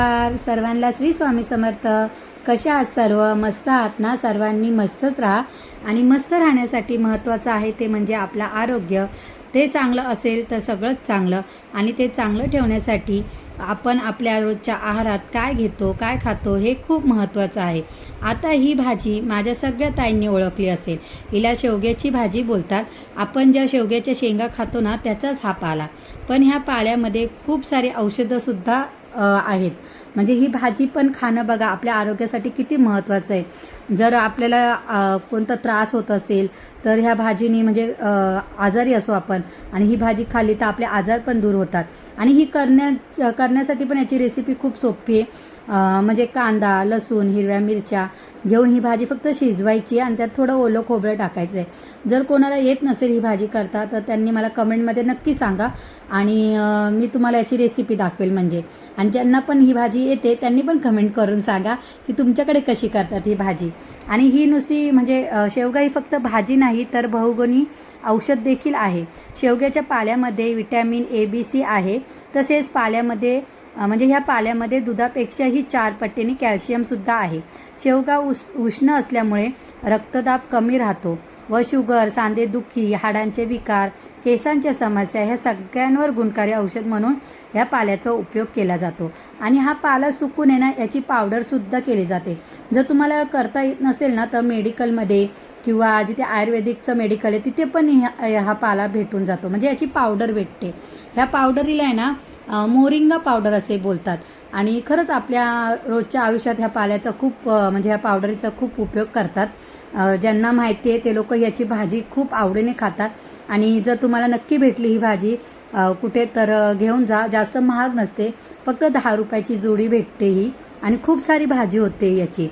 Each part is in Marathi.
नमस्कार. सर्वांना श्री स्वामी समर्थ. कशा आहात सर्व? मस्त आहात ना? सर्वांनी मस्तच राहा. आणि मस्त राहण्यासाठी महत्त्वाचं आहे ते म्हणजे आपलं आरोग्य. ते चांगलं असेल तर सगळंच चांगलं. आणि ते चांगलं ठेवण्यासाठी आपण आपल्या रोजच्या आहारात काय घेतो काय खातो हे खूप महत्त्वाचं आहे. आता ही भाजी माझ्या सगळ्या ताईंनी ओळखली असेल. हिला शेवग्याची भाजी बोलतात. आपण ज्या शेवग्याच्या शेंगा खातो ना त्याचाच हा पाला. पण ह्या पाल्यामध्ये खूप सारी औषधंसुद्धा आहेत. म्हणजे ही भाजी पण खाणं बघा आपल्या आरोग्यासाठी किती महत्त्वाचं आहे. जर आपल्याला कोणता त्रास होत असेल तर ह्या भाजीनी म्हणजे आजारी असो आपण. आणि ही भाजी खाल्ली तर आपले आजार पण दूर होतात. आणि ही करण्या करण्यासाठी पण याची रेसिपी खूप सोपी आहे. म्हणजे कांदा लसूण हिरव्या मिरच्या घेऊन ही भाजी फक्त शिजवायची आणि त्यात थोडं ओलं खोबरं टाकायचं आहे जर कोणाला येत नसेल ही भाजी करता तर त्यांनी मला कमेंटमध्ये नक्की सांगा. आणि मी तुम्हाला याची रेसिपी दाखवेल म्हणजे. आणि ज्यांना पण ही भाजी येते त्यांनी पण कमेंट करून सांगा की तुमच्याकडे कशी करतात ही भाजी. आणि ही नुसती म्हणजे शेवगा ही फक्त भाजी नाही तर बहुगुणी औषध देखील आहे. शेवग्याच्या पाल्यामध्ये विटॅमिन ए बी सी आहे. तसेच पाल्यामध्ये म्हणजे ह्या पाल्यामध्ये दुधापेक्षाही चार पट्टीने कॅल्शियमसुद्धा आहे. शेवगा उष उष्ण असल्यामुळे रक्तदाब कमी राहतो. व शुगर सांधेदुखी हाडांचे विकार केसांच्या समस्या ह्या सगळ्यांवर गुणकारी औषध म्हणून ह्या पाल्याचा उपयोग केला जातो. आणि हा पाला सुकून आहे ना याची पावडरसुद्धा केली जाते. जर तुम्हाला करता येत नसेल ना तर मेडिकलमध्ये किंवा जिथे आयुर्वेदिकचं मेडिकल आहे तिथे पण ह्या हा पाला भेटून जातो. म्हणजे याची पावडर भेटते. ह्या पावडरीला आहे ना मोरिंगा पावडर असे बोलतात. आणि खरंच आपल्या रोजच्या आयुष्यात ह्या पाल्याचा खूप म्हणजे ह्या पावडरीचा खूप उपयोग करतात. ज्यांना माहिती आहे ते लोक याची भाजी खूप आवडीने खातात. आणि जर तुम्हाला नक्की भेटली ही भाजी कुठे तर घेऊन जा. जास्त महाग नसते. फक्त दहा रुपयाची जोडी भेटते ही. आणि खूप सारी भाजी होते याची.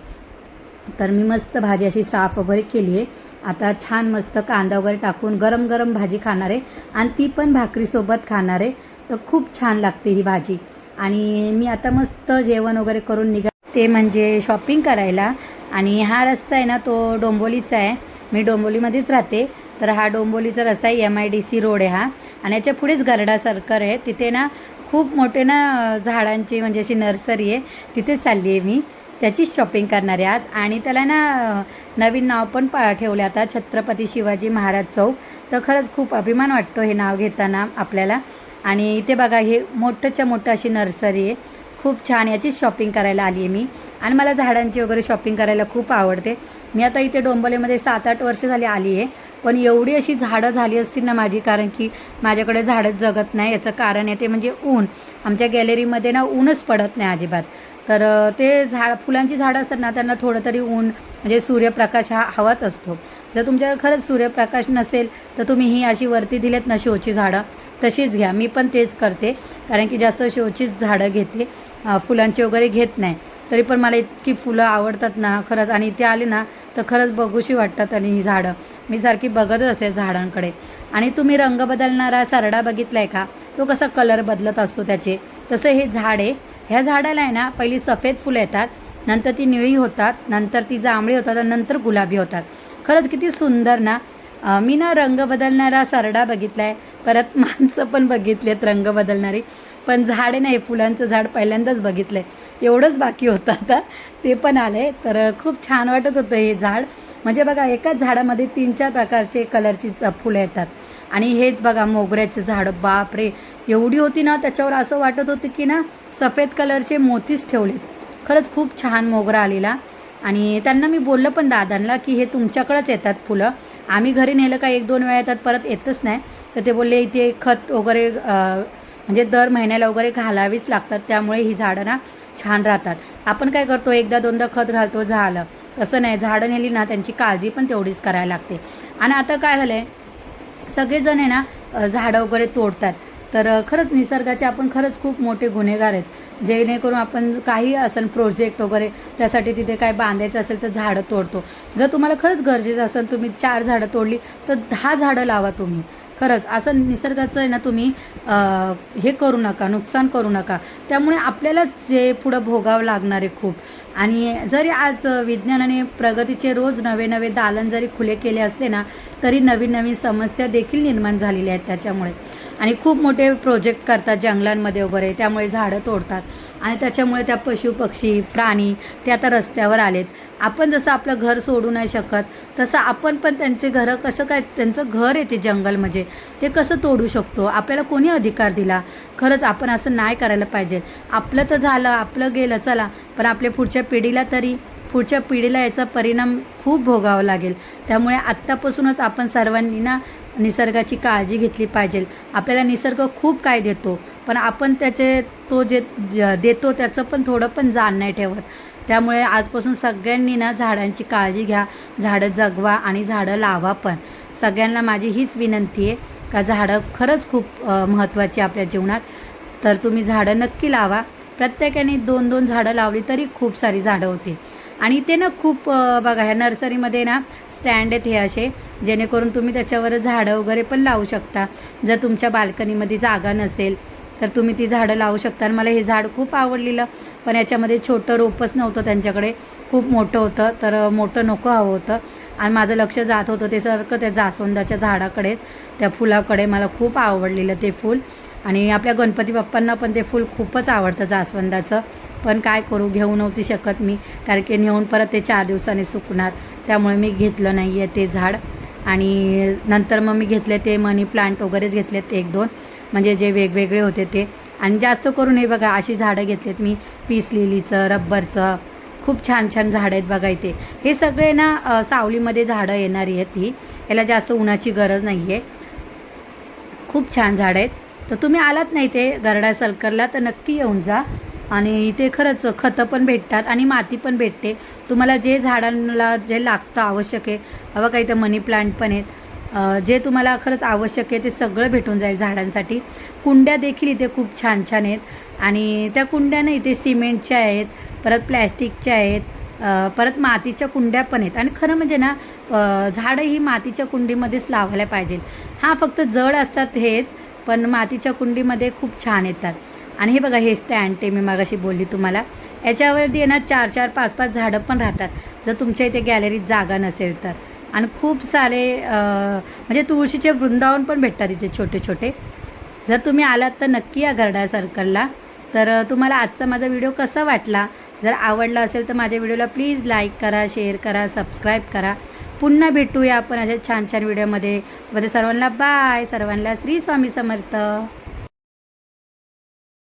तर मी मस्त भाजी अशी साफ वगैरे केली आहे. आता छान मस्त कांदा वगैरे टाकून गरम गरम भाजी खाणार आहे. आणि ती पण भाकरीसोबत खाणार आहे. तर खूप छान लागते ही भाजी. आणि मी आता मस्त जेवण वगैरे करून निघा ते म्हणजे शॉपिंग करायला. आणि हा रस्ता आहे ना तो डोंबोलीचा आहे. मी डोंबोलीमध्येच राहते. तर हा डोंबोलीचा रस्ता आहे M I D C road आहे हा. आणि याच्या पुढेच गरडा सर्कल आहे. तिथे ना खूप मोठे ना झाडांची म्हणजे अशी नर्सरी आहे. तिथे चालली आहे मी. त्याचीच शॉपिंग करणार आहे आज. आणि त्याला ना नवीन नाव पण पा ठेवलं आता छत्रपती शिवाजी महाराज चौक. तर खरंच खूप अभिमान वाटतो हे नाव घेताना आपल्याला. आणि इथे बघा हे मोठंच्या मोठं अशी नर्सरी आहे. खूप छान याचीच शॉपिंग करायला आली आहे मी. आणि मला झाडांची वगैरे शॉपिंग करायला खूप आवडते. मी आता इथे डोंबलेमध्ये सात आठ वर्ष झाली आली आहे. पण एवढी अशी झाडं झाली असतील ना माझी कारण की माझ्याकडे झाडं जगत नाही. याचं कारण आहे ते म्हणजे ऊन. आमच्या गॅलरीमध्ये ना ऊनच पडत नाही अजिबात. तर ते झाड फुलांची झाडं असतात ना त्यांना थोडं तरी ऊन म्हणजे सूर्यप्रकाश हा हवाच असतो. जर तुमच्या खरंच सूर्यप्रकाश नसेल तर तुम्ही ही अशी वरती दिलेत ना शोची झाडं तशीच घ्या. मी पण तेच करते कारण की जास्त शोचीच झाडं घेते. फुलांची वगैरे घेत नाही. तरी पण मला इतकी फुलं आवडतात ना खरंच. आणि ते आले ना तर खरंच बघूशी वाटतात आणि ही झाडं. मी सारखी बघतच असते झाडांकडे. आणि तुम्ही रंग बदलणारा सरडा बघितला आहे का? तो कसा कलर बदलत असतो त्याचे. तसं हे झाड आहे. ह्या झाडाला आहे ना पहिली सफेद फुलं येतात नंतर ती निळी होतात नंतर ती जांभळी होतात आणि नंतर गुलाबी होतात. खरंच किती सुंदर ना? मी ना रंग बदलणारा सरडा बघितला आहे परत माणसं पण बघितलेत रंग बदलणारी पण झाड नाही फुलांचं झाड पहिल्यांदाच बघितलं आहे एवढंच बाकी होतं आता ते पण आले तर खूप छान वाटत होतं हे झाड. म्हणजे बघा एकाच झाडामध्ये तीन चार प्रकारचे कलरची च- फुलं येतात. आणि हेच बघा मोगऱ्याचं झाडं बापरे! एवढी होती ना त्याच्यावर असं वाटत होतं की ना सफेद कलरचे मोतीच ठेवलेत. खरंच खूप छान मोगरा आलेला. आणि त्यांना मी बोललं पण दादांना की हे तुमच्याकडंच येतात फुलं. आम्ही घरी नेलं का एक दोन वेळा येतात परत येतच नाही. तर ते बोलले इथे खत वगैरे म्हणजे दर महिन्याला वगैरे घालावीच लागतात. त्यामुळे ही झाडं ना छान राहतात. आपण काय करतो एकदा दोनदा खत घालतो झालं. तसं नाही. झाडं नेली ना त्यांची काळजी पण तेवढीच करायला लागते. आणि आता काय झालं आहे सगळेजण आहे ना झाडं वगैरे तोडतात. तर खरंच निसर्गाचे आपण खरंच खूप मोठे गुन्हेगार आहेत. जेणेकरून आपण काही असेल प्रोजेक्ट वगैरे त्यासाठी तिथे काय बांधायचं असेल तर झाडं तोडतो. जर तुम्हाला खरंच गरजेचं असेल तुम्ही चार झाडं तोडली तर दहा झाडं लावा तुम्ही. खरंच असं निसर्गाचं आहे ना तुम्ही हे करू नका नुकसान करू नका. त्यामुळे आपल्यालाच जे पुढं भोगावं लागणार आहे खूप. आणि जरी आज विज्ञानाने प्रगतीचे रोज नवे नवे दालन जरी खुले केले असले ना तरी नवीन नवीन समस्या देखील निर्माण झालेल्या आहेत त्याच्यामुळे. आणि खूप मोठे प्रोजेक्ट करतात जंगलांमध्ये वगैरे त्यामुळे झाडं तोडतात. आणि त्याच्यामुळे त्या पशु पक्षी प्राणी ते आता रस्त्यावर आलेत. आपण जसं आपलं घर सोडू नाही शकत तसं आपण पण त्यांचे घरं कसं काय त्यांचं घर येते जंगलमध्ये जंगल म्हणजे ते कसं तोडू शकतो? आपल्याला कोणी अधिकार दिला? खरंच आपण असं नाही करायला पाहिजे. आपलं तर झालं आपलं गेलं चला. पण आपल्या पुढच्या पिढीला तरी पुढच्या पिढीला याचा परिणाम खूप भोगावा लागेल. त्यामुळे आत्तापासूनच आपण सर्वांनी ना निसर्गाची काळजी घेतली पाहिजे. आपल्याला निसर्ग खूप काय देतो पण आपण त्याचे तो जे देतो त्याचं पण थोडं पण जाण नाही ठेवत. त्यामुळे आजपासून सगळ्यांनी ना झाडांची काळजी घ्या झाडं जगवा आणि झाडं लावा पण. सगळ्यांना माझी हीच विनंती आहे का झाडं खरंच खूप महत्त्वाची आपल्या जीवनात. तर तुम्ही झाडं नक्की लावा. प्रत्येकाने दोन दोन झाडं लावली तरी खूप सारी झाडं होती आणि ते ना खूप बघा ह्या नर्सरीमध्ये ना स्टँड आहेत हे असे जेणेकरून तुम्ही त्याच्यावर झाडं वगैरे पण लावू शकता. जर तुमच्या बाल्कनीमध्ये जागा नसेल तर तुम्ही ती झाडं लावू शकता. आणि मला हे झाड खूप आवडलेलं पण याच्यामध्ये छोटं रोपच नव्हतं त्यांच्याकडे. खूप मोठं होतं तर मोठं नको हवं होतं. आणि माझं लक्ष जात होतं ते सारखं त्या जास्वंदाच्या झाडाकडे त्या फुलाकडे. मला खूप आवडलेलं ते फूल. आणि आपल्या गणपती बाप्पांना पण ते फूल खूपच आवडतं जास्वंदाचं. पण काय करू घेऊ नव्हती शकत मी. कारण की नेऊन परत ते चार दिवसांनी सुकणार. त्यामुळे मी घेतलं नाही आहे ते झाड. आणि नंतर मग मी घेतले ते मनी प्लांट वगैरेच घेतलेत एक दोन. म्हणजे जे वेगवेगळे होते ते. आणि जास्त करून हे बघा अशी झाडं घेतलीत मी. पीस लिलीचं रब्बरचं. खूप छान छान झाडं आहेत बघा इथे. हे सगळे ना सावलीमध्ये झाडं येणारी आहेत ही. याला जास्त उन्हाची गरज नाही आहे खूप छान झाडं आहेत. तर तुम्ही आलात नाही ते गरडा सलकरला तर नक्की येऊन जा. आणि इथे खरंच खतं पण भेटतात आणि माती पण भेटते. तुम्हाला जे झाडांना जे लागतं आवश्यक आहे हवं काही तर मनी प्लांट पण आहेत जे तुम्हाला खरंच आवश्यक आहे ते सगळं भेटून जाईल झाडांसाठी. कुंड्या देखील इथे खूप छान छान आहेत. आणि त्या कुंड्या ना इथे सिमेंटच्या आहेत परत प्लॅस्टिकच्या आहेत परत मातीच्या कुंड्या पण आहेत. आणि खरं म्हणजे ना झाडं ही मातीच्या कुंडीमध्येच लावायला पाहिजेत. हा फक्त जड असतात हेच पण मातीच्या कुंडीमध्ये खूप छान येतात. आणि हे बघा हे स्टँड ते मी मागाशी बोलली तुम्हाला. याच्यावरती आहे ना चार चार पाच पाच झाडं पण राहतात. जर तुमच्या इथे गॅलरीत जागा नसेल तर. आणि खूप सारे म्हणजे तुळशीचे वृंदावन पण भेटतात इथे छोटे छोटे. जर तुम्ही आलात तर नक्की या घरडा सर्कलला. तर तुम्हाला आजचा माझा व्हिडिओ कसा वाटला? जर आवडला असेल तर माझ्या व्हिडिओला प्लीज लाईक करा शेअर करा सबस्क्राईब करा. पुन्हा भेटूया आपण अशा छान छान व्हिडिओमध्ये. मध्ये सर्वांना बाय सर्वांना श्री स्वामी समर्थ.